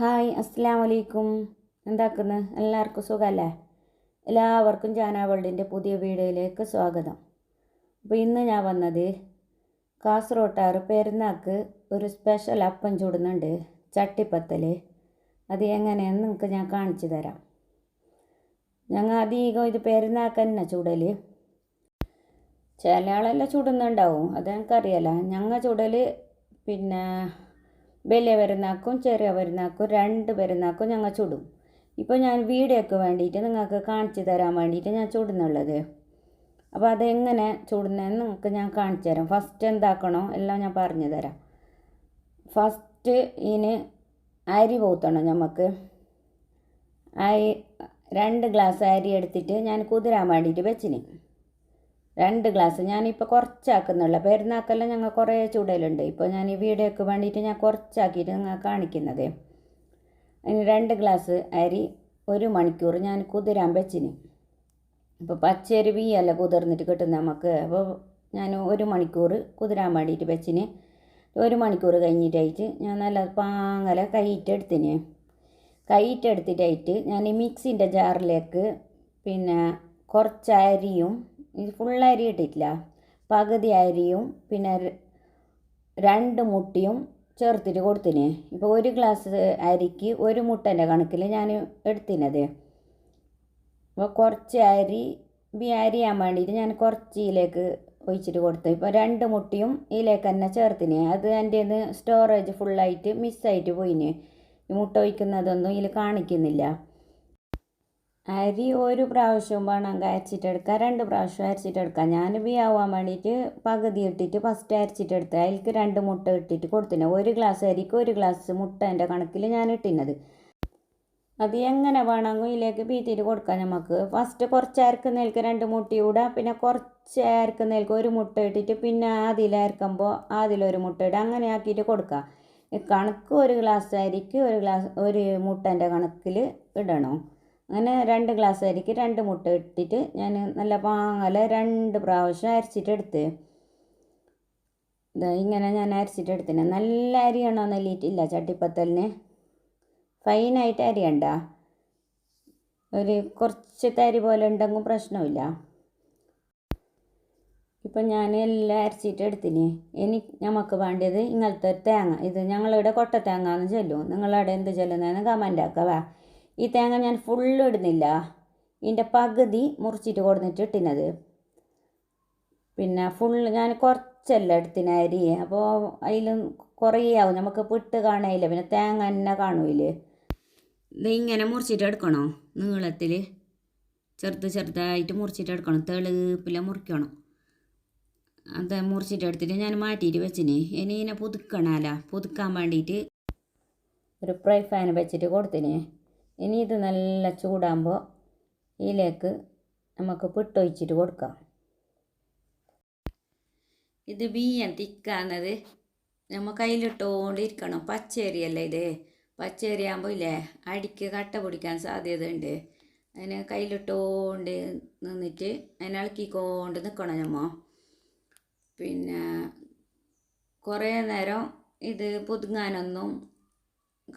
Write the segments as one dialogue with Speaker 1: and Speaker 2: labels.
Speaker 1: Hi അസ്സാം വലൈക്കും എന്താക്കുന്നു? എല്ലാവർക്കും സുഖമല്ലേ എല്ലാവർക്കും ജാന വേൾഡിന്റെ പുതിയ വീഡിയോയിലേക്ക് സ്വാഗതം. അപ്പോൾ ഇന്ന് ഞാൻ വന്നത് കാസർഗോട്ടാർ പെരുന്നാക്ക് ഒരു സ്പെഷ്യൽ അപ്പം ചൂടുന്നുണ്ട് ചട്ടിപ്പത്തൽ അത് എങ്ങനെയെന്ന് നിങ്ങൾക്ക് ഞാൻ കാണിച്ചു തരാം. ഞങ്ങൾ അധികം ഇത് പെരുന്നാൾക്ക് തന്നെ ചൂടൽ ചില ആളെല്ലാം ചുടുന്നുണ്ടാവും അത് ഞങ്ങൾക്കറിയാലോ ഞങ്ങൾ ചുടൽ പിന്നെ വലിയ പെരുന്നാക്കും ചെറിയ പെരുന്നാക്കും രണ്ട് പെരുന്നാക്കും ഞങ്ങൾ ചുടും. ഇപ്പോൾ ഞാൻ വീഡിയോക്ക് വേണ്ടിയിട്ട് നിങ്ങൾക്ക് കാണിച്ചു തരാൻ വേണ്ടിയിട്ട് ഞാൻ ചുടുന്നുള്ളത്. അപ്പോൾ അതെങ്ങനെ ചുടുന്നതെന്ന് നിങ്ങൾക്ക് ഞാൻ കാണിച്ചു തരാം. ഫസ്റ്റ് എന്താക്കണോ എല്ലാം ഞാൻ പറഞ്ഞു തരാം. ഫസ്റ്റ് ഇതിന് അരി പോത്തണം നമുക്ക് അരി രണ്ട് ഗ്ലാസ് അരി എടുത്തിട്ട് ഞാൻ കുതിരാൻ വേണ്ടിയിട്ട് വെച്ചിന്. രണ്ട് ഗ്ലാസ് ഞാനിപ്പോൾ കുറച്ചാക്കുന്നുള്ള. പെരുന്നാക്കെല്ലാം ഞങ്ങൾ കുറേ ചൂടലുണ്ട്. ഇപ്പോൾ ഞാൻ ഈ വീഡിയോക്ക് വേണ്ടിയിട്ട് ഞാൻ കുറച്ചാക്കിയിട്ട് നിങ്ങൾ കാണിക്കുന്നത്. അതിന് രണ്ട് ഗ്ലാസ് അരി ഒരു മണിക്കൂർ ഞാൻ കുതിരാൻ വെച്ചിന്. ഇപ്പോൾ പച്ചരി വീയല്ല കുതിർന്നിട്ട് കിട്ടുന്ന നമുക്ക് അപ്പോൾ ഞാൻ ഒരു മണിക്കൂർ കുതിരാൻ വേണ്ടിയിട്ട് വെച്ചിന്. ഒരു മണിക്കൂർ കഴിഞ്ഞിട്ടായിട്ട് ഞാൻ നല്ല പാങ്ങല കൈയിട്ടെടുത്തിന് കൈയിട്ടെടുത്തിട്ടായിട്ട് ഞാൻ ഈ മിക്സിന്റെ ജാറിലേക്ക് പിന്നെ കുറച്ച് അരിയും ഇത് ഫുൾ അരി ഇട്ടിട്ടില്ല. പകുതി അരിയും പിന്നെ രണ്ട് മുട്ടയും ചേർത്തിട്ട് കൊടുത്തിന്. ഇപ്പോൾ ഒരു ഗ്ലാസ് അരിക്ക് ഒരു മുട്ടന്റെ കണക്കിൽ ഞാൻ എടുത്തിനത്. അപ്പോൾ കുറച്ച് അരി ബി അരിയാൻ വേണ്ടിയിട്ട് ഞാൻ കുറച്ച് ഇതിലേക്ക് ഒഴിച്ചിട്ട് കൊടുത്തു. ഇപ്പോൾ രണ്ട് മുട്ടയും ഇതിലേക്ക് തന്നെ ചേർത്തിന്. അത് എന്റെ സ്റ്റോറേജ് ഫുള്ളായിട്ട് മിസ്സായിട്ട് പോയിന്. ഈ മുട്ട ഒഴിക്കുന്നതൊന്നും ഇതിൽ കാണിക്കുന്നില്ല. അരി ഒരു പ്രാവശ്യം വേണം അരച്ചിട്ടെടുക്കുക രണ്ട് പ്രാവശ്യം അരച്ചിട്ടെടുക്കുക ഞാൻ ബി ആവാൻ വേണ്ടിയിട്ട് പകുതി ഇട്ടിട്ട് ഫസ്റ്റ് അരച്ചിട്ടെടുത്ത് അതിൽക്ക് രണ്ട് മുട്ട ഇട്ടിട്ട് കൊടുത്തിന് ഒരു ഗ്ലാസ് അരിക്ക് ഒരു ഗ്ലാസ് മുട്ടേന്റെ കണക്കിൽ ഞാൻ ഇട്ടിനത് അത് എങ്ങനെ വേണമെങ്കിൽ ഇതിലേക്ക് പീത്തിയിട്ട് കൊടുക്കാം നമുക്ക് ഫസ്റ്റ് കുറച്ച് അരക്കുന്നതിലേക്ക് രണ്ട് മുട്ട ഇടാം പിന്നെ കുറച്ച് അരക്കുന്നതിലേക്ക് ഒരു മുട്ട ഇട്ടിട്ട് പിന്നെ അതിലരക്കുമ്പോൾ അതിലൊരു മുട്ട ഇടുക. അങ്ങനെ ആക്കിയിട്ട് കൊടുക്കുക. കണക്ക് ഒരു ഗ്ലാസ് അരിക്ക് ഒരു ഗ്ലാസ് ഒരു മുട്ടേന്റെ കണക്കിൽ ഇടണം. അങ്ങനെ രണ്ട് ഗ്ലാസ് അരിക്ക് രണ്ട് മുട്ട ഇട്ടിട്ട് ഞാൻ നല്ല പാങ്ങല രണ്ട് പ്രാവശ്യം അരച്ചിട്ടെടുത്ത് ഇതാ ഇങ്ങനെ ഞാൻ അരച്ചിട്ടെടുത്തിന് നല്ല അരിയണോ നെല്ലിയിട്ടില്ല ചട്ടിപ്പത്തലിന്. ഫൈനായിട്ട് അരിയണ്ട ഒരു കുറച്ച് തരി പോലെ ഉണ്ടെങ്കിൽ പ്രശ്നമില്ല. ഇപ്പം ഞാൻ എല്ലാം അരച്ചിട്ട് എടുത്തിന്. ഇനി നമുക്ക് വേണ്ടത് ഇങ്ങനത്തെ ഒരു തേങ്ങ. ഇത് ഞങ്ങളിവിടെ കൊട്ട തേങ്ങ എന്ന് ചൊല്ലും. നിങ്ങളവിടെ എന്ത് ചൊല്ലുന്നതെന്ന് കമന്റ് ആക്കുക ഈ തേങ്ങ ഞാൻ ഫുള്ള് ഇടുന്നില്ല. ഇതിന്റെ പകുതി മുറിച്ചിട്ട് കൊടുത്തിട്ട് ഇട്ടിനത് പിന്നെ ഫുള്ള് ഞാൻ കുറച്ചല്ല എടുത്തിന് അരി. അപ്പോൾ അതിലും കുറേ ആവും. നമുക്ക് പിട്ട് കാണയില്ല പിന്നെ തേങ്ങ തന്നെ കാണൂലേ. ഇങ്ങനെ മുറിച്ചിട്ട് എടുക്കണോ? നീളത്തിൽ ചെറുത് ചെറുതായിട്ട് മുറിച്ചിട്ട് എടുക്കണം. തെളുപ്പില മുറിക്കണം. അത് മുറിച്ചിട്ട് എടുത്തിട്ട് ഞാൻ മാറ്റിയിട്ട് വെച്ചിന്. ഇനി ഇതിനെ പുതുക്കണമല്ല പുതുക്കാൻ വേണ്ടിയിട്ട് ഒരു ഫ്രൈ ഫാൻ വെച്ചിട്ട് കൊടുത്തിന്. ഇനി ഇത് നല്ല ചൂടാകുമ്പോൾ ഇതിലേക്ക് നമുക്ക് പിട്ടൊഴിച്ചിട്ട് കൊടുക്കാം. ഇത് ബീയം തിക്കാന്നത് നമ്മൾ കയ്യിലിട്ടുകൊണ്ടിരിക്കണം പച്ചരിയല്ല ഇത്? പച്ചരി ആകുമ്പോൾ ഇല്ലേ? അടിക്ക് കട്ട പിടിക്കാൻ സാധ്യതയുണ്ട്. അതിന് കയ്യിലിട്ടുകൊണ്ട് നിന്നിട്ട് അതിനെ ഇളക്കിക്കൊണ്ട് നിൽക്കണം നമ്മൾ പിന്നെ കുറേ നേരം ഇത് പുതുങ്ങാനൊന്നും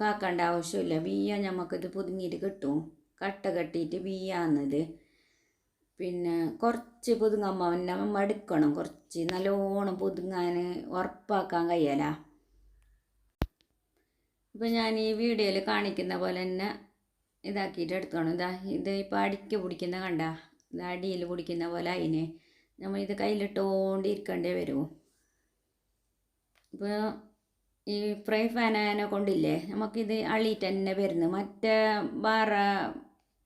Speaker 1: കാക്കേണ്ട ആവശ്യമില്ല. ബീയ നമുക്കിത് പുതുങ്ങിയിട്ട് കിട്ടും. കട്ട കെട്ടിയിട്ട് ബീയാന്നത് പിന്നെ കുറച്ച് പുതുങ്ങുമ്പോൾ നമ്മൾ മടുക്കണം കുറച്ച് നല്ലോണം പുതുങ്ങാൻ ഉറപ്പാക്കാൻ കഴിയല. ഇപ്പം ഞാൻ ഈ വീഡിയോയിൽ കാണിക്കുന്ന പോലെ തന്നെ ഇതാക്കിയിട്ട് എടുക്കണം ഇതാ ഇത് ഇപ്പോൾ അടിക്ക് പിടിക്കുന്ന കണ്ട? ഇത് അടിയിൽ പിടിക്കുന്ന പോലെ അതിന് നമ്മൾ ഇത് കയ്യിലിട്ടുകൊണ്ടിരിക്കേണ്ടി വരും. ഇപ്പോൾ ഈ ഫ്രൈ ഫാനെ കൊണ്ടില്ലേ നമുക്കിത് അള്ളിയിട്ട് തന്നെ വരുന്നു. മറ്റേ വേറെ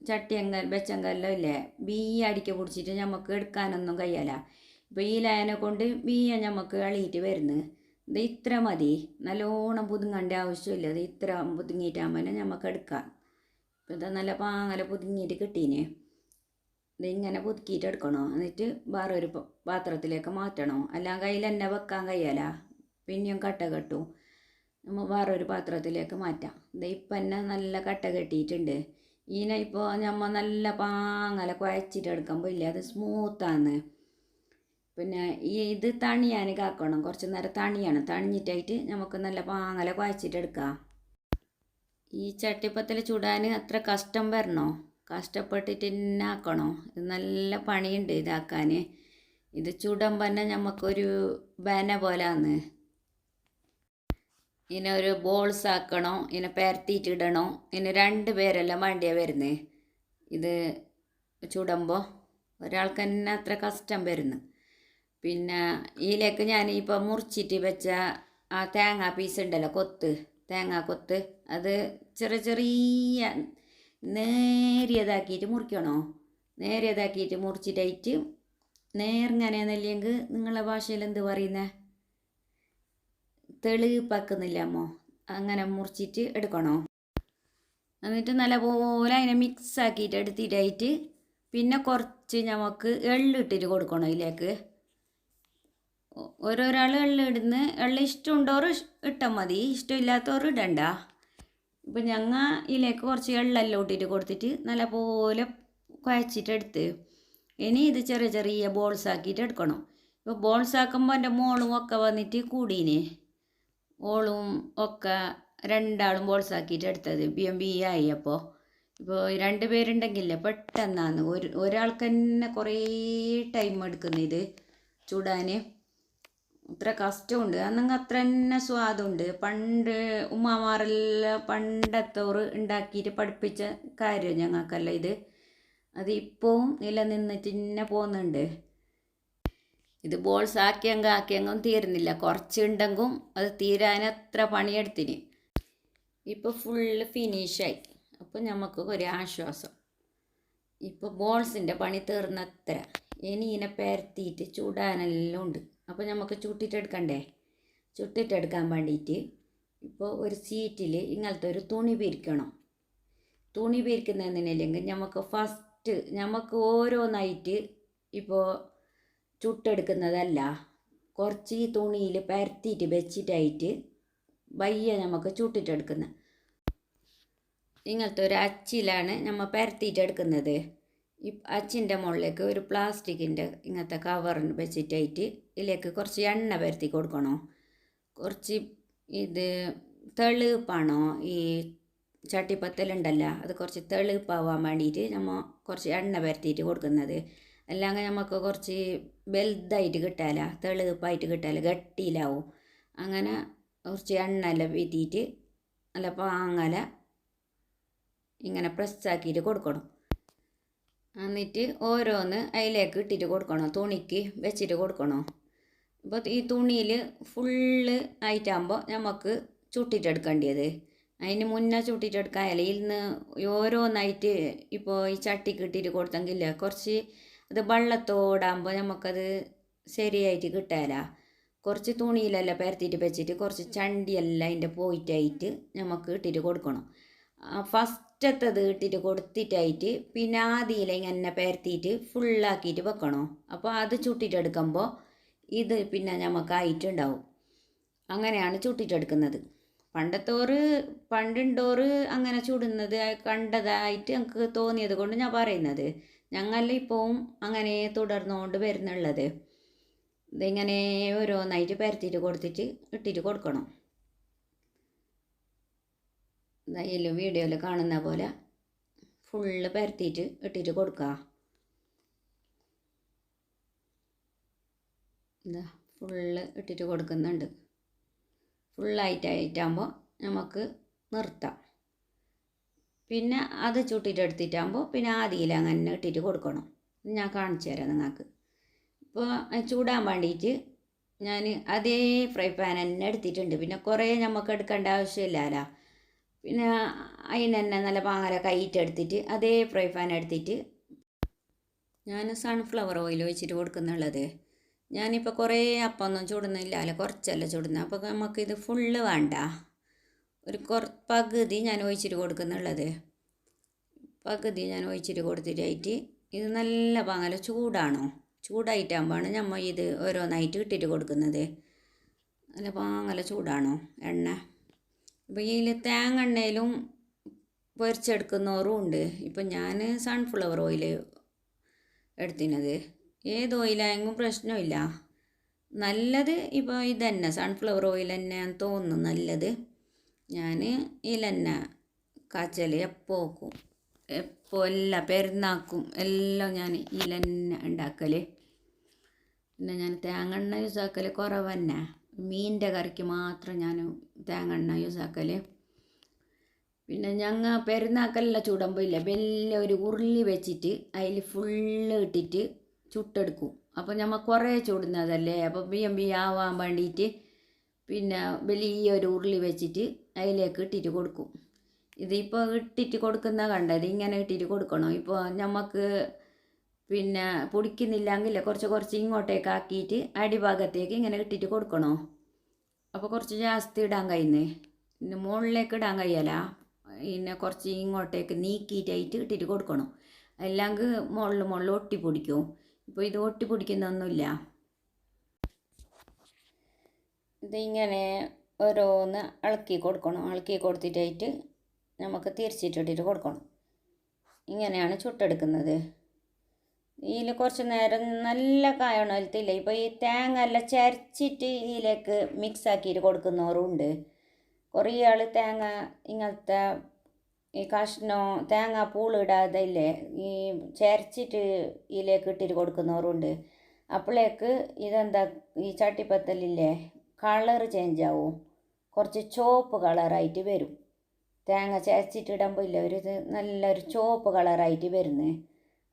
Speaker 1: ചട്ടിയങ്കൽ വെച്ചങ്കല്ലോ ഇല്ലേ ബീ അടിക്ക പിടിച്ചിട്ട് നമുക്ക് എടുക്കാനൊന്നും കഴിയല. ഇപ്പോൾ ഈ ലയനെ കൊണ്ട് ബീയ നമുക്ക് അളിയിട്ട് വരുന്നു. ഇത് ഇത്ര മതി. നല്ലോണം പുതുങ്ങേണ്ട ആവശ്യമില്ല. ഇത് ഇത്ര പുതുങ്ങിയിട്ടാകുമ്പോൾ നമുക്ക് എടുക്കാം ഇപ്പോൾ ഇത് നല്ല പാങ്ങല പുതുങ്ങിയിട്ട് കിട്ടീന്. ഇങ്ങനെ പുതുക്കിയിട്ട് എടുക്കണോ? എന്നിട്ട് വേറെ ഒരു പാത്രത്തിലേക്ക് മാറ്റണോ? അല്ല കയ്യിൽ തന്നെ വെക്കാൻ കഴിയല. പിന്നെയും കട്ട കെട്ടും. നമ്മൾ വേറൊരു പാത്രത്തിലേക്ക് മാറ്റാം. ഇത് ഇപ്പം തന്നെ നല്ല കട്ട കെട്ടിയിട്ടുണ്ട്. ഇതിനെ ഇപ്പോൾ നമ്മൾ നല്ല പാങ്ങല കുഴച്ചിട്ട് എടുക്കുമ്പോൾ ഇല്ല അത് സ്മൂത്താണ് പിന്നെ ഈ ഇത് തണിയാൻ കാക്കണം. കുറച്ച് നേരം തണിയാണ്. തണിഞ്ഞിട്ടായിട്ട് നമുക്ക് നല്ല പാങ്ങല കുഴച്ചിട്ട് എടുക്കാം. ഈ ചട്ടിപ്പത്തിൽ ചുടാൻ അത്ര കഷ്ടം വരണോ? കഷ്ടപ്പെട്ടിട്ട് തന്നെ ആക്കണോ? ഇത് നല്ല പണിയുണ്ട് ഇതാക്കാൻ ഇത് ചുടുമ്പോൾ തന്നെ നമുക്കൊരു ബന പോലാന്ന്. ഇതിനെ ഒരു ബോൾസ് ആക്കണോ? ഇനി പരത്തിയിട്ട് ഇടണോ ഇനി രണ്ട് പേരല്ല വേണ്ടിയാ വരുന്നത് ഇത് ചുടുമ്പോൾ ഒരാൾക്ക് തന്നെ അത്ര കഷ്ടം വരുന്നു. പിന്നെ ഇതിലേക്ക് ഞാൻ ഇപ്പോൾ മുറിച്ചിട്ട് വെച്ച ആ തേങ്ങ പീസ് ഉണ്ടല്ലോ കൊത്ത് തേങ്ങ കൊത്ത് അത് ചെറിയ ചെറിയ നേരിയതാക്കിയിട്ട് മുറിക്കണോ? നേരിയതാക്കിയിട്ട് മുറിച്ചിട്ടായിട്ട് നേർങ്ങനെയെന്നല്ലെങ്കിൽ നിങ്ങളെ ഭാഷയിൽ എന്ത് പറയുന്നത് തെളിപ്പാക്കുന്നില്ല അമ്മോ. അങ്ങനെ മുറിച്ചിട്ട് എടുക്കണോ? എന്നിട്ട് നല്ലപോലെ അതിനെ മിക്സ് ആക്കിയിട്ട് എടുത്തിട്ടായിട്ട് പിന്നെ കുറച്ച് നമുക്ക് എള്ളിട്ടിട്ട് കൊടുക്കണം ഇതിലേക്ക് ഓരോരാൾ എള്ള് ഇടുന്ന് എള്ള് ഇഷ്ടമുണ്ടോർ ഇട്ടാൽ മതി. ഇഷ്ടമില്ലാത്തവർ ഇടണ്ട. ഇപ്പം ഞങ്ങൾ ഇതിലേക്ക് കുറച്ച് എള്ളെല്ലാം ഇട്ടിട്ട് കൊടുത്തിട്ട് നല്ലപോലെ കുഴച്ചിട്ട് എടുത്ത്. ഇനി ഇത് ചെറിയ ചെറിയ ബോൾസ് ആക്കിയിട്ട് എടുക്കണം. ഇപ്പോൾ ബോൾസ് ആക്കുമ്പോൾ എന്റെ മോളും ഒക്കെ വന്നിട്ട് കൂടീന്. ഓളും ഒക്കെ രണ്ടാളും ബോൾസ് ആക്കിയിട്ട് എടുത്തത് ബി എം ബി ആയി അപ്പോൾ ഇപ്പോൾ രണ്ട് പേരുണ്ടെങ്കിലേ പെട്ടെന്നാണ് ഒരു ഒരാൾക്ക് തന്നെ കുറേ ടൈം എടുക്കുന്നു ഇത് ചൂടാൻ അത്ര കഷ്ടമുണ്ട്. അന്നെങ്കിൽ അത്ര തന്നെ സ്വാദുണ്ട്. പണ്ട് ഉമ്മമാരെല്ലാം പണ്ടത്തോറ് ഉണ്ടാക്കിയിട്ട് പഠിപ്പിച്ച കാര്യം ഞങ്ങൾക്കല്ല ഇത്. അത് ഇപ്പവും നിലനിന്നിട്ട് തന്നെ പോകുന്നുണ്ട് ഇത് ബോൾസ് ആക്കിയെങ്കിൽ ആക്കിയെങ്കും തീരുന്നില്ല. കുറച്ചുണ്ടെങ്കും അത് തീരാൻ അത്ര പണിയെടുത്തിന്? ഇപ്പോൾ ഫുള്ള് ഫിനിഷായി അപ്പോൾ നമുക്ക് ഒരു ആശ്വാസം. ഇപ്പോൾ ബോൾസിന്റെ പണി തീർന്നത്ര. ഇനി ഇതിനെ പരത്തിയിട്ട് ചൂടാനെല്ലാം ഉണ്ട്. അപ്പോൾ നമുക്ക് ചുട്ടിട്ടെടുക്കണ്ടേ? ചുട്ടിട്ടെടുക്കാൻ വേണ്ടിയിട്ട് ഇപ്പോൾ ഒരു സീറ്റിൽ ഇങ്ങനത്തെ ഒരു തുണി പിരിക്കണം തുണി പിരിക്കുന്നതിനില്ലെങ്കിൽ നമുക്ക് ഫസ്റ്റ് നമുക്ക് ഓരോന്നായിട്ട് ഇപ്പോൾ ചുട്ടെടുക്കുന്നതല്ല. കുറച്ച് ഈ തുണിയിൽ പരത്തിയിട്ട് വെച്ചിട്ടായിട്ട് വയ്യ നമുക്ക് ചുട്ടിട്ടെടുക്കുന്നത് ഇങ്ങനത്തെ ഒരു അച്ചിലാണ് നമ്മൾ പരത്തിയിട്ട് എടുക്കുന്നത് ഈ അച്ചിന്റെ മുകളിലേക്ക് ഒരു പ്ലാസ്റ്റിക്കിന്റെ ഇങ്ങനത്തെ കവർ വെച്ചിട്ടായിട്ട് ഇതിലേക്ക് കുറച്ച് എണ്ണ പരത്തി കൊടുക്കണോ? കുറച്ച് ഇത് തെളിപ്പാണോ? ഈ ചട്ടിപ്പത്തലുണ്ടല്ലോ അത് കുറച്ച് തെളിപ്പാവാൻ വേണ്ടിയിട്ട് നമ്മൾ കുറച്ച് എണ്ണ പരത്തിയിട്ട് കൊടുക്കുന്നത്. അല്ലെങ്കിൽ നമുക്ക് കുറച്ച് വലുതായിട്ട് കിട്ടാല തെളുപ്പായിട്ട് കിട്ടാല ഗട്ടിയിലാവും. അങ്ങനെ കുറച്ച് എണ്ണയെല്ലാം വീത്തിയിട്ട് നല്ല പാങ്ങല ഇങ്ങനെ പ്രസ്സാക്കിയിട്ട് കൊടുക്കണം. എന്നിട്ട് ഓരോന്ന് അതിലേക്ക് ഇട്ടിട്ട് കൊടുക്കണം തുണിക്ക് വെച്ചിട്ട് കൊടുക്കണം. അപ്പോൾ ഈ തുണിയിൽ ഫുള്ള് ആയിട്ടാകുമ്പോൾ നമുക്ക് ചുട്ടിട്ടെടുക്കേണ്ടത് അതിന് മുന്നേ ചുട്ടിട്ടെടുക്കാൻ ഇന്ന് ഓരോന്നായിട്ട് ഇപ്പോൾ ഈ ചട്ടിക്ക് ഇട്ടിട്ട് കൊടുത്തെങ്കിൽ കുറച്ച് അത് വെള്ളത്തോടാകുമ്പോൾ നമുക്കത് ശരിയായിട്ട് കിട്ടാല കുറച്ച് തുണിയിലെല്ലാം പരത്തിയിട്ട് വെച്ചിട്ട് കുറച്ച് ചണ്ടിയെല്ലാം അതിന്റെ പോയിട്ടായിട്ട് നമുക്ക് ഇട്ടിട്ട് കൊടുക്കണം. ഫസ്റ്റത്തത് ഇട്ടിട്ട് കൊടുത്തിട്ടായിട്ട് പിന്നെ ആദ്യയിൽ ഇങ്ങനെ പരത്തിയിട്ട് ഫുള്ളാക്കിയിട്ട് വെക്കണം? അപ്പോൾ അത് ചുട്ടിട്ടെടുക്കുമ്പോൾ ഇത് പിന്നെ നമുക്ക് ആയിട്ടുണ്ടാവും അങ്ങനെയാണ് ചുട്ടിട്ടെടുക്കുന്നത്. പണ്ടത്തോറ് പണ്ടുണ്ടോറ് അങ്ങനെ ചുടുന്നത് കണ്ടതായിട്ട് എനിക്ക് തോന്നിയത് കൊണ്ട് ഞാൻ പറയുന്നത്. ഞങ്ങൾ ഇപ്പോഴും അങ്ങനെ തുടർന്നുകൊണ്ട് വരുന്നുള്ളത്. ഇതിങ്ങനെ ഓരോന്നായിട്ട് പരത്തിയിട്ട് കൊടുത്തിട്ട് ഇട്ടിട്ട് കൊടുക്കണം. ഇതിൽ വീഡിയോയിൽ കാണുന്ന പോലെ ഫുള്ള് പരത്തിയിട്ട് ഇട്ടിട്ട് കൊടുക്കുക എന്താ ഫുള്ള് ഇട്ടിട്ട് കൊടുക്കുന്നുണ്ട്. ഫുള്ളായിട്ടായിട്ടാകുമ്പോൾ നമുക്ക് നിർത്താം. പിന്നെ അത് ചുട്ടിട്ട് എടുത്തിട്ടാകുമ്പോൾ പിന്നെ ആദിയിൽ അങ്ങനെ ഇട്ടിട്ട് കൊടുക്കണം. ഞാൻ കാണിച്ചു തരാം നിങ്ങൾക്ക് ഇപ്പോൾ ചൂടാൻ വേണ്ടിയിട്ട് ഞാൻ അതേ ഫ്രൈ പാൻ തന്നെ എടുത്തിട്ടുണ്ട്. പിന്നെ കുറേ നമുക്ക് എടുക്കേണ്ട ആവശ്യമില്ലല്ലോ പിന്നെ അതിന് തന്നെ നല്ല പാങ്ങര കൈയിട്ട് എടുത്തിട്ട് അതേ ഫ്രൈ പാൻ എടുത്തിട്ട് ഞാൻ സൺഫ്ലവർ ഓയിൽ ഒഴിച്ചിട്ട് കൊടുക്കുന്നുള്ളത്. ഞാനിപ്പോൾ കുറേ അപ്പം ഒന്നും അപ്പമൊന്നും ചുടുന്നില്ലല്ലോ കുറച്ചല്ല ചൂടുന്നത്. അപ്പോൾ നമുക്കിത് ഫുള്ള് വേണ്ട. ഒരു കുറ പകുതി ഞാൻ ഒഴിച്ചിട്ട് കൊടുക്കുന്നുള്ളത്. പകുതി ഞാൻ ഒഴിച്ചിട്ട് കൊടുത്തിട്ടായിട്ട് ഇത് നല്ല പാങ്ങല ചൂടാണോ? ചൂടായിട്ടാകുമ്പോഴാണ് നമ്മൾ ഇത് ഓരോന്നായിട്ട് ഇട്ടിട്ട് കൊടുക്കുന്നത്. നല്ല പാങ്ങല ചൂടാണോ എണ്ണ? അപ്പോൾ ഇതിൽ തേങ്ങ എണ്ണയിലും പൊരിച്ചെടുക്കുന്നവരും ഉണ്ട്. ഇപ്പം ഞാൻ സൺഫ്ലവർ ഓയിൽ എടുത്തിനത്. ഏത് ഓയിലായെങ്കിലും പ്രശ്നമില്ല. നല്ലത് ഇപ്പോൾ ഇതന്നെ സൺഫ്ലവർ ഓയിൽ തന്നെയാണ് തോന്നുന്നു നല്ലത്. ഞാൻ ഇതിൽ തന്നെ കാച്ചൽ എപ്പോൾ വെക്കും എപ്പോൾ എല്ലാം പെരുന്നാക്കും എല്ലാം ഞാൻ ഇതിൽ തന്നെ ഉണ്ടാക്കൽ പിന്നെ ഞാൻ തേങ്ങ യൂസ് ആക്കൽ കുറവ് തന്നെ കറിക്ക് മാത്രം ഞാൻ തേങ്ങ യൂസ് ആക്കൽ പിന്നെ ഞങ്ങൾ പെരുന്നാക്കെല്ലാം ചൂടുമ്പോൾ ഇല്ല വലിയ ഒരു ഉരുളി വെച്ചിട്ട് അതിൽ ഫുള്ള് ഇട്ടിട്ട് ചുട്ടെടുക്കും. അപ്പോൾ നമ്മൾ കുറേ ചൂടുന്നതല്ലേ? അപ്പോൾ ബിയം ബി ആവാൻ വേണ്ടിയിട്ട് പിന്നെ വലിയൊരു ഉരുളി വെച്ചിട്ട് അതിലേക്ക് ഇട്ടിട്ട് കൊടുക്കും. ഇതിപ്പോൾ ഇട്ടിട്ട് കൊടുക്കുന്ന കണ്ടത് ഇങ്ങനെ ഇട്ടിട്ട് കൊടുക്കണം? ഇപ്പോൾ നമുക്ക് പിന്നെ പൊടിക്കുന്നില്ലെങ്കിൽ കുറച്ച് കുറച്ച് ഇങ്ങോട്ടേക്ക് ആക്കിയിട്ട് അടിഭാഗത്തേക്ക് ഇങ്ങനെ ഇട്ടിട്ട് കൊടുക്കണോ? അപ്പോൾ കുറച്ച് ജാസ്തി ഇടാൻ കഴിയുന്നേ? പിന്നെ മുകളിലേക്ക് ഇടാൻ കഴിയല? പിന്നെ കുറച്ച് ഇങ്ങോട്ടേക്ക് നീക്കിയിട്ടായിട്ട് ഇട്ടിട്ട് കൊടുക്കണം? അല്ലെങ്കിൽ മുകളിൽ മുകളിൽ ഒട്ടി പൊടിക്കും? ഇപ്പോൾ ഇത് ഒട്ടി പൊടിക്കുന്നൊന്നുമില്ല. ഇതിങ്ങനെ ഓരോന്ന് ഇളക്കി കൊടുക്കണം. ഇളക്കി കൊടുത്തിട്ടായിട്ട് നമുക്ക് തിരിച്ചിട്ടിട്ട് കൊടുക്കണം. ഇങ്ങനെയാണ് ചുട്ടെടുക്കുന്നത്. ഇതിൽ കുറച്ച് നേരം നല്ല കായണത്തില്ല ഇപ്പോൾ ഈ തേങ്ങ എല്ലാം ചരച്ചിട്ട് ഇതിലേക്ക് മിക്സ് ആക്കിയിട്ട് കൊടുക്കുന്നവരും ഉണ്ട് കുറേ ആൾ തേങ്ങ ഇങ്ങനത്തെ ഈ കഷ്ണം തേങ്ങ പൂളിടാതെ ഇല്ലേ ഈ ചരച്ചിട്ട് ഇതിലേക്ക് ഇട്ടിട്ട് കൊടുക്കുന്നവരുണ്ട്. അപ്പോഴേക്ക് ഇതെന്താ ഈ ചട്ടിപ്പത്തലില്ലേ കളർ ചേഞ്ച് ആവും. കുറച്ച് ചുവപ്പ് കളറായിട്ട് വരും. തേങ്ങ ചേച്ചിട്ടിടുമ്പോൾ ഇല്ല ഒരു നല്ലൊരു ചുവപ്പ് കളറായിട്ട് വരുന്നത്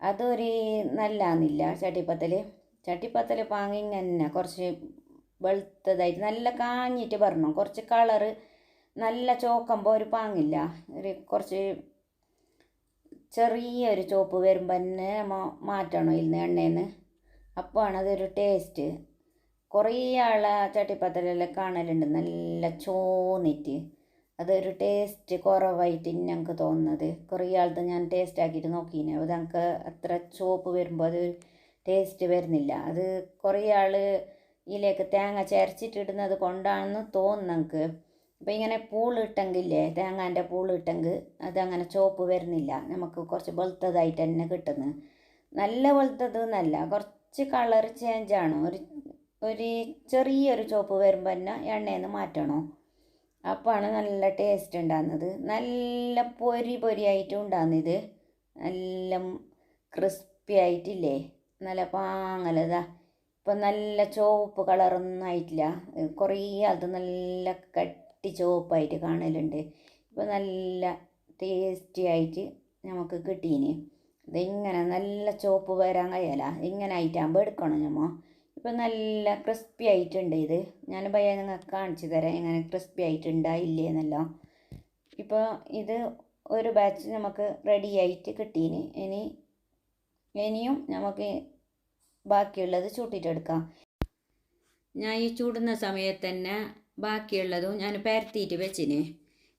Speaker 1: അതൊരു നല്ലാന്നില്ല ചട്ടിപ്പത്തൽ ചട്ടിപ്പത്തൽ പാങ്ങി ഇങ്ങനെ കുറച്ച് വെളുത്തതായിട്ട് നല്ല കാഞ്ഞിട്ട് വരണം. കുറച്ച് കളറ് നല്ല ചോക്കുമ്പോൾ ഒരു പാങ്ങില്ല. ഒരു കുറച്ച് ചെറിയൊരു ചോപ്പ് വരുമ്പോൾ തന്നെ മാറ്റണം ഇതിന് എണ്ണയിൽ അപ്പോഴാണ് അതൊരു ടേസ്റ്റ് കുറേ ആളെ ചട്ടിപ്പത്തലെല്ലാം കാണലുണ്ട്. നല്ല ചോന്നിട്ട് അതൊരു ടേസ്റ്റ് കുറവായിട്ട് ഞങ്ങൾക്ക് തോന്നുന്നത്. കുറേ ആളത് ഞാൻ ടേസ്റ്റ് ആക്കിയിട്ട് നോക്കിയിന് അത് ഞങ്ങൾക്ക് അത്ര ചോപ്പ് വരുമ്പോൾ അത് ടേസ്റ്റ് വരുന്നില്ല. അത് കുറേ ആൾ ഇതിലേക്ക് തേങ്ങ ചരച്ചിട്ടിടുന്നത് കൊണ്ടാണെന്ന് തോന്നുന്നു ഞങ്ങൾക്ക് അപ്പോൾ ഇങ്ങനെ പൂളിട്ടെങ്കില്ലേ തേങ്ങാന്റെ പൂളിട്ടെങ്കിൽ അതങ്ങനെ ചോപ്പ് വരുന്നില്ല. നമുക്ക് കുറച്ച് വെളുത്തതായിട്ട് തന്നെ കിട്ടുന്നു. നല്ല വെളുത്തത് എന്നല്ല കുറച്ച് കളർ ചേഞ്ചാണ് ഒരു ഒരു ചെറിയൊരു ചോപ്പ് വരുമ്പോൾ തന്നെ എണ്ണയിൽ നിന്ന് മാറ്റണോ. അപ്പോഴാണ് നല്ല ടേസ്റ്റ് ഉണ്ടാകുന്നത് നല്ല പൊരി പൊരിയായിട്ടും ഉണ്ടാകുന്നത് നല്ല ക്രിസ്പി ആയിട്ടില്ലേ? നല്ല പാങ്ങലതാ ഇപ്പം നല്ല ചുവപ്പ് കളറൊന്നും ആയിട്ടില്ല. കുറേ അത് നല്ല കട്ടി ചുവപ്പായിട്ട് കാണലുണ്ട്. ഇപ്പം നല്ല ടേസ്റ്റി ആയിട്ട് നമുക്ക് കിട്ടീന്. ഇതിങ്ങനെ നല്ല ചുവപ്പ് വരാൻ കഴിയല. ഇങ്ങനെ ആയിട്ടാകുമ്പോൾ എടുക്കണം നമ്മൾ ഇപ്പം നല്ല ക്രിസ്പി ആയിട്ടുണ്ട് ഇത്. ഞാൻ ഭയ കാണിച്ചു തരാം. എങ്ങനെ ക്രിസ്പി ആയിട്ടുണ്ടായില്ലേ എന്നല്ലോ ഇപ്പോൾ ഇത് ഒരു ബാച്ച് നമുക്ക് റെഡി ആയിട്ട് കിട്ടീന്. ഇനി ഇനിയും നമുക്ക് ബാക്കിയുള്ളത് ചൂട്ടിട്ടെടുക്കാം ഞാൻ ഈ ചൂടുന്ന സമയത്ത് തന്നെ ബാക്കിയുള്ളതും ഞാൻ പരത്തിയിട്ട് വെച്ചിന്.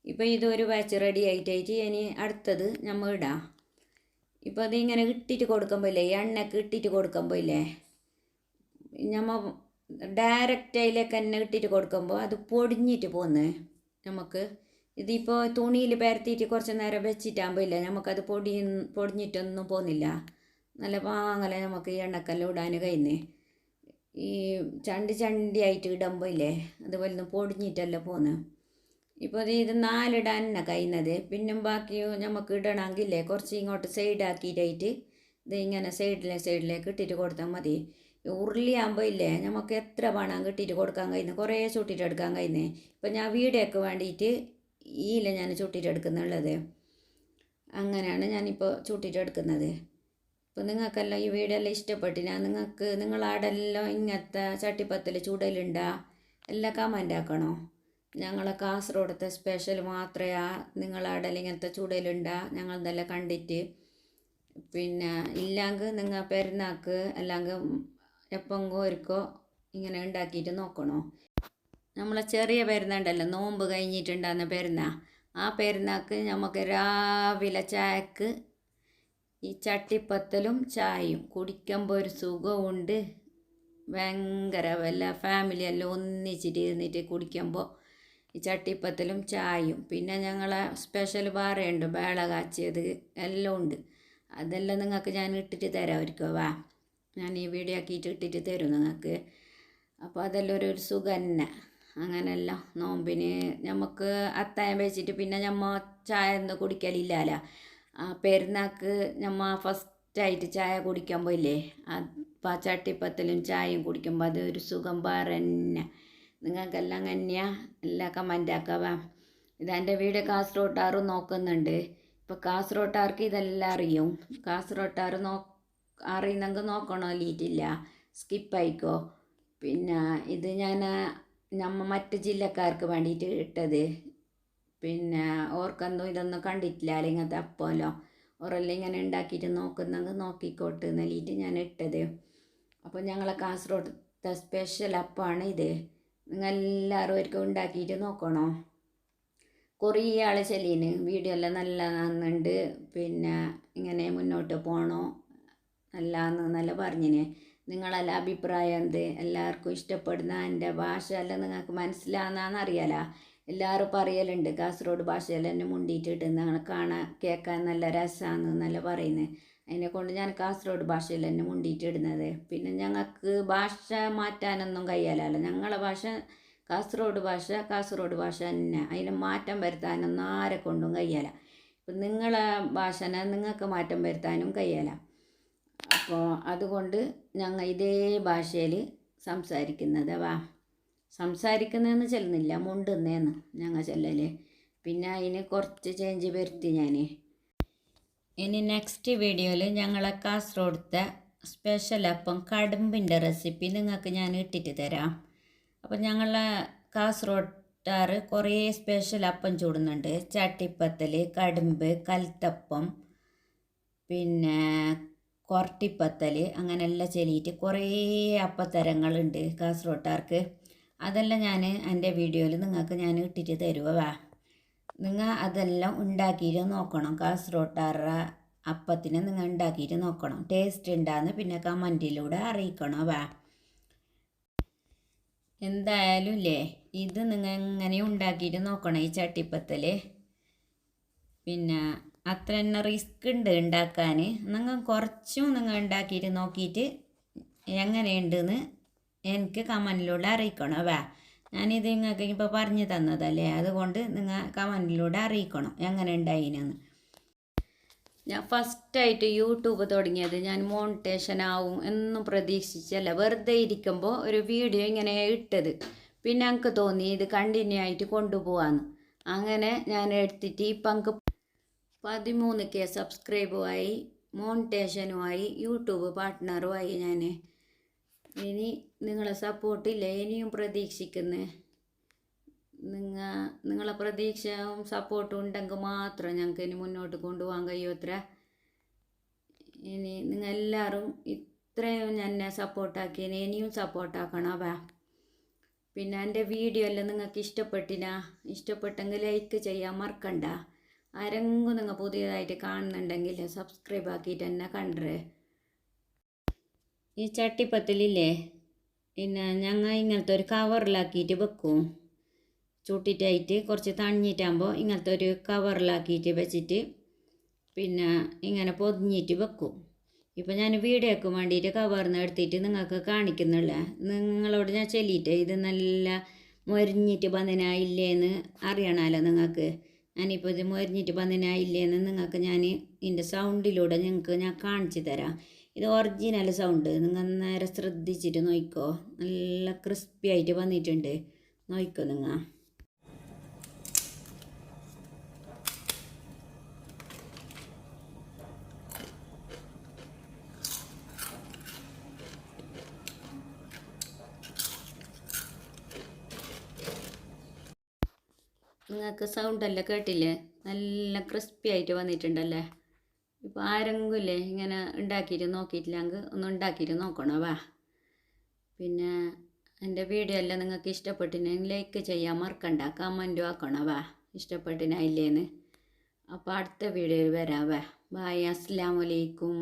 Speaker 1: ഇപ്പോൾ ഇതൊരു ബാച്ച് റെഡി ആയിട്ടായിട്ട് ഇനി അടുത്തത് നമ്മൾ ഇടാം. ഇപ്പോൾ അതിങ്ങനെ ഇട്ടിട്ട് കൊടുക്കുമ്പോൾ ഇല്ലേ എണ്ണക്ക് ഇട്ടിട്ട് കൊടുക്കുമ്പോൾ ഇല്ലേ? ഞമ്മ ഡയറക്റ്റ് അതിലേക്ക് തന്നെ ഇട്ടിട്ട് കൊടുക്കുമ്പോൾ അത് പൊടിഞ്ഞിട്ട് പോകുന്നേ നമുക്ക് ഇതിപ്പോൾ തുണിയിൽ പരത്തിയിട്ട് കുറച്ച് നേരം വെച്ചിട്ടാകുമ്പോൾ ഇല്ല നമുക്കത് പൊടി പൊടിഞ്ഞിട്ടൊന്നും പോകുന്നില്ല നല്ല പാങ്ങല നമുക്ക് ഈ എണ്ണക്കെല്ലാം ഇടാൻ കഴിയുന്നേ. ഈ ചണ്ടി ചണ്ടി ആയിട്ട് ഇടുമ്പോൾ ഇല്ലേ അതുപോലെ ഒന്ന് പൊടിഞ്ഞിട്ടല്ല പോകുന്നത് ഇപ്പോൾ ഇത് നാലിടാൻ തന്നെ കഴിയുന്നത്. പിന്നെ ബാക്കി നമുക്ക് ഇടണമെങ്കിലേ കുറച്ച് ഇങ്ങോട്ട് സൈഡാക്കിയിട്ടായിട്ട് ഇത് ഇങ്ങനെ സൈഡിലെ സൈഡിലേക്ക് ഇട്ടിട്ട് കൊടുത്താൽ മതി. ഉരുളിയാകുമ്പോൾ ഇല്ലേ നമുക്ക് എത്ര പണം കിട്ടിയിട്ട് കൊടുക്കാൻ കഴിയുന്നത് കുറേ ചുട്ടിട്ടെടുക്കാൻ കഴിയുന്നത് ഇപ്പം ഞാൻ വീഡിയോക്ക് വേണ്ടിയിട്ട് ഈ ഇല ഞാൻ ചുട്ടിട്ടെടുക്കുന്നുള്ളത് അങ്ങനെയാണ് ഞാനിപ്പോൾ ചുട്ടിട്ടെടുക്കുന്നത് ഇപ്പോൾ നിങ്ങൾക്കെല്ലാം ഈ വീഡിയോ എല്ലാം ഇഷ്ടപ്പെട്ടില്ല നിങ്ങൾക്ക് നിങ്ങളാടെല്ലാം ഇങ്ങനത്തെ ചട്ടിപ്പത്തിൽ ചുടലുണ്ടാ? എല്ലാം കമന്റ് ഞങ്ങളെ കാസർഗോഡത്തെ സ്പെഷ്യൽ മാത്രമേ നിങ്ങളാടെല്ലാം ഇങ്ങനത്തെ ചുടലുണ്ടാ? ഞങ്ങളതെല്ലാം കണ്ടിട്ട്. പിന്നെ ഇല്ലെങ്കിൽ നിങ്ങൾ പെരുന്നാക്ക് അല്ലെങ്കിൽ എപ്പെങ്കോ ഒരിക്കോ ഇങ്ങനെ ഉണ്ടാക്കിയിട്ട് നോക്കണോ? നമ്മളെ ചെറിയ പെരുന്നുണ്ടല്ലോ നോമ്പ് കഴിഞ്ഞിട്ടുണ്ടാകുന്ന പെരുന്ന. ആ പെരുന്നാക്ക് നമുക്ക് രാവിലെ ചായക്ക് ഈ ചട്ടിപ്പത്തലും ചായയും കുടിക്കുമ്പോൾ ഒരു സുഖമുണ്ട് ഭയങ്കര വല്ല ഫാമിലി എല്ലാം ഒന്നിച്ചിട്ട് ഇരുന്നിട്ട് കുടിക്കുമ്പോൾ ഈ ചട്ടിപ്പത്തലും ചായയും. പിന്നെ ഞങ്ങളെ സ്പെഷ്യൽ പാറയുണ്ട് വേള കാച്ചിയത് എല്ലാം ഉണ്ട്. അതെല്ലാം നിങ്ങൾക്ക് ഞാൻ ഇട്ടിട്ട് തരാമായിരിക്കും വാ. ഞാൻ ഈ വീഡിയോ ആക്കിയിട്ട് ഇട്ടിട്ട് തരും നിങ്ങൾക്ക് അപ്പോൾ അതെല്ലാം ഒരു സുഖ തന്നെ. അങ്ങനെയല്ല നോമ്പിന് നമുക്ക് അത്തായം വെച്ചിട്ട് പിന്നെ ഞമ്മ ചായ ഒന്നും കുടിക്കലില്ലല്ലോ പെരുന്നാക്ക് ഞമ്മ ഫസ്റ്റായിട്ട് ചായ കുടിക്കാൻ പോയില്ലേ അപ്പം ചട്ടിപ്പത്തിലും ചായയും കുടിക്കുമ്പോൾ അത് ഒരു സുഖം വേറെ തന്നെ. നിങ്ങൾക്കെല്ലാം അങ്ങനെയാ? എല്ലാം കമന്റ് ആക്കാവാ ഇതെന്റെ വീട് കാസർഗോട്ടാറും നോക്കുന്നുണ്ട്. ഇപ്പോൾ കാസർഗോട്ടാർക്ക് ഇതെല്ലാം അറിയും. കാസർഗോട്ടാർ നോ അറിയുന്നെങ്കിൽ നോക്കണോ ലീറ്റില്ല സ്കിപ്പായിക്കോ. പിന്നെ ഇത് ഞാൻ നമ്മ മറ്റ് ജില്ലക്കാർക്ക് വേണ്ടിയിട്ട് ഇട്ടത്. പിന്നെ ഓർക്കൊന്നും ഇതൊന്നും കണ്ടിട്ടില്ല ഇങ്ങനത്തെ അപ്പോലോ. ഓരെല്ലാം ഇങ്ങനെ ഉണ്ടാക്കിയിട്ട് നോക്കുന്നെങ്കിൽ നോക്കിക്കോട്ട് എന്നല്ലിട്ട് ഞാൻ ഇട്ടത്. അപ്പോൾ ഞങ്ങളെ കാസർഗോഡത്തെ സ്പെഷ്യൽ അപ്പമാണ് ഇത്. നിങ്ങൾ എല്ലാവരും ഒരിക്കൽ ഉണ്ടാക്കിയിട്ട് നോക്കണോ? കുറേ ആൾ ചെല്ലീന് വീഡിയോ എല്ലാം നല്ല നന്നുണ്ട് പിന്നെ ഇങ്ങനെ മുന്നോട്ട് പോകണോ നല്ലതെന്ന് നല്ല പറഞ്ഞിന്. നിങ്ങളല്ല അഭിപ്രായം എന്ത്? എല്ലാവർക്കും ഇഷ്ടപ്പെടുന്ന എന്റെ ഭാഷ അല്ല നിങ്ങൾക്ക് മനസ്സിലാകുന്നതെന്ന് അറിയാലോ എല്ലാവരും പറയലുണ്ട് കാസർഗോഡ് ഭാഷയെല്ലാം എന്നെ മുണ്ടിയിട്ടിട്ട് നിങ്ങൾ കാണാൻ കേൾക്കാൻ നല്ല രസമാണ് എന്നല്ല പറയുന്നത് അതിനെ കൊണ്ട് ഞാൻ കാസർഗോഡ് ഭാഷയിൽ തന്നെ മുണ്ടിയിട്ടിടുന്നത്. പിന്നെ ഞങ്ങൾക്ക് ഭാഷ മാറ്റാനൊന്നും കഴിയാലല്ലോ. ഞങ്ങളെ ഭാഷ കാസർഗോഡ് ഭാഷ കാസർഗോഡ് ഭാഷ തന്നെ. അതിന് മാറ്റം വരുത്താനൊന്നും ആരെ കൊണ്ടും കഴിയാല. ഇപ്പം നിങ്ങളെ ഭാഷനെ നിങ്ങൾക്ക് മാറ്റം വരുത്താനും കഴിയാല. അപ്പോൾ അതുകൊണ്ട് ഞങ്ങൾ ഇതേ ഭാഷയിൽ സംസാരിക്കുന്നത് വാ സംസാരിക്കുന്നതെന്ന് ചെല്ലുന്നില്ല മുണ്ടുന്നേന്ന് ഞങ്ങൾ ചെല്ലല്. പിന്നെ അതിന് കുറച്ച് ചേഞ്ച് വരുത്തി ഞാൻ ഇനി നെക്സ്റ്റ് വീഡിയോയിൽ ഞങ്ങളെ കാസർഗോഡത്തെ സ്പെഷ്യൽ അപ്പം കടുമ്പിന്റെ റെസിപ്പി നിങ്ങൾക്ക് ഞാൻ ഇട്ടിട്ട് തരാം. അപ്പം ഞങ്ങളെ കാസർഗോഡാർ കുറേ സ്പെഷ്യൽ അപ്പം ചൂടുന്നുണ്ട്. ചട്ടിപ്പത്തൽ കടുമ്പ് കൽത്തപ്പം പിന്നെ കൊറട്ടിപ്പത്തൽ അങ്ങനെയെല്ലാം ചെല്ലിയിട്ട് കുറേ അപ്പത്തരങ്ങളുണ്ട് കാസർഗോട്ടാർക്ക്. അതെല്ലാം ഞാൻ എന്റെ വീഡിയോയിൽ നിങ്ങൾക്ക് ഞാൻ ഇട്ടിട്ട് തരുവാ നിങ്ങൾ അതെല്ലാം ഉണ്ടാക്കിയിട്ട് നോക്കണം. കാസർഗോട്ടാറ അപ്പത്തിന് നിങ്ങൾ ഉണ്ടാക്കിയിട്ട് നോക്കണം. ടേസ്റ്റ് ഉണ്ടാകുന്ന പിന്നെ കമന്റിലൂടെ അറിയിക്കണം വാ. എന്തായാലും ഇല്ലേ ഇത് നിങ്ങൾ എങ്ങനെ ഉണ്ടാക്കിയിട്ട് നോക്കണം ഈ ചട്ടിപ്പത്തൽ പിന്നെ അത്ര തന്നെ റിസ്ക് ഉണ്ട് ഉണ്ടാക്കാൻ നിങ്ങൾ കുറച്ചും നിങ്ങൾ ഉണ്ടാക്കിയിട്ട് നോക്കിയിട്ട് എങ്ങനെയുണ്ടെന്ന് എനിക്ക് കമന്റിലൂടെ അറിയിക്കണം വാ ഞാനിത് നിങ്ങൾക്ക് ഇപ്പോൾ പറഞ്ഞു തന്നതല്ലേ? അതുകൊണ്ട് നിങ്ങൾ കമന്റിലൂടെ അറിയിക്കണം എങ്ങനെ ഉണ്ടായിനെന്ന് ഞാൻ ഫസ്റ്റായിട്ട് യൂട്യൂബ് തുടങ്ങിയത് ഞാൻ മോണിറ്റേഷൻ ആവും എന്നും പ്രതീക്ഷിച്ചല്ല. വെറുതെ ഇരിക്കുമ്പോൾ ഒരു വീഡിയോ ഇങ്ങനെ ഇട്ടത്. പിന്നെ എനിക്ക് തോന്നി ഇത് കണ്ടിന്യൂ ആയിട്ട് കൊണ്ടുപോകാമെന്ന് അങ്ങനെ ഞാൻ എടുത്തിട്ട് ഇപ്പം എനിക്ക് പതിമൂന്ന് കെ സബ്സ്ക്രൈബുമായി മോണിറ്റേഷനുമായി യൂട്യൂബ് പാർട്ട്ണറുമായി ഞാൻ ഇനി നിങ്ങളെ സപ്പോർട്ടില്ല ഇനിയും പ്രതീക്ഷിക്കുന്നു. നിങ്ങ നിങ്ങളെ പ്രതീക്ഷയും സപ്പോർട്ടും ഉണ്ടെങ്കിൽ മാത്രം ഞങ്ങൾക്ക് ഇനി മുന്നോട്ട് കൊണ്ടുപോകാൻ കഴിയുമത്ര ഇനി നിങ്ങൾ എല്ലാവരും ഇത്രയും എന്നെ സപ്പോർട്ടാക്കിയതിന് ഇനിയും സപ്പോർട്ടാക്കണം വാ പിന്നെ എന്റെ വീഡിയോ എല്ലാം നിങ്ങൾക്ക് ഇഷ്ടപ്പെട്ടിനാ? ഇഷ്ടപ്പെട്ടെങ്കിൽ ലൈക്ക് ചെയ്യാൻ മറക്കണ്ട. ആരെങ്കിലും നിങ്ങൾ പുതിയതായിട്ട് കാണുന്നുണ്ടെങ്കിൽ സബ്സ്ക്രൈബ് ആക്കിയിട്ട് എന്നെ കണ്ടേ ഈ ചട്ടിപ്പത്തിലില്ലേ? പിന്നെ ഞങ്ങൾ ഇങ്ങനത്തെ ഒരു കവറിലാക്കിയിട്ട് വെക്കും. ചൂട്ടിട്ടായിട്ട് കുറച്ച് തണിഞ്ഞിട്ടാകുമ്പോൾ ഇങ്ങനത്തെ ഒരു കവറിലാക്കിയിട്ട് വെച്ചിട്ട് പിന്നെ ഇങ്ങനെ പൊതിഞ്ഞിട്ട് വെക്കും. ഇപ്പം ഞാൻ വീഡിയോക്ക് വേണ്ടിയിട്ട് കവറിൽ നിന്ന് എടുത്തിട്ട് നിങ്ങൾക്ക് കാണിക്കുന്നില്ല നിങ്ങളോട് ഞാൻ ചൊല്ലിയിട്ട് ഇത് നല്ല മൊരിഞ്ഞിട്ട് ബന്ധനായില്ലേന്ന് അറിയണമല്ലോ നിങ്ങൾക്ക്? ഞാനിപ്പോൾ ഇത് മൊരിഞ്ഞിട്ട് ബന്ധനായില്ലേന്ന് നിങ്ങൾക്ക് ഞാൻ ഇതിന്റെ സൗണ്ടിലൂടെ നിങ്ങൾക്ക് ഞാൻ കാണിച്ചു തരാം. ഇത് ഒറിജിനൽ സൗണ്ട് നിങ്ങൾ നേരെ ശ്രദ്ധിച്ചിട്ട് നോക്കിക്കോ. നല്ല ക്രിസ്പി ആയിട്ട് വന്നിട്ടുണ്ട്. നോക്കിക്കോ നിങ്ങൾ. നിങ്ങൾക്ക് സൗണ്ടെല്ലാം കേട്ടില്ലേ? നല്ല ക്രിസ്പി ആയിട്ട് വന്നിട്ടുണ്ടല്ലേ? ഇപ്പോൾ ആരെങ്കിലും ഇല്ലേ ഇങ്ങനെ ഉണ്ടാക്കിയിട്ട് നോക്കിയിട്ടില്ലെങ്കിൽ ഒന്ന് ഉണ്ടാക്കിയിട്ട് നോക്കണം? വാ. പിന്നെ എന്റെ വീഡിയോ എല്ലാം നിങ്ങൾക്ക് ഇഷ്ടപ്പെട്ടിനെങ്കിൽ ലൈക്ക് ചെയ്യാൻ മറക്കണ്ട. കമന്റും ആക്കണം? വാ. ഇഷ്ടപ്പെട്ടിനായില്ലേന്ന്. അപ്പോൾ അടുത്ത വീഡിയോയിൽ വരാം. വാ. ബായ് അസ്സാം വലൈക്കും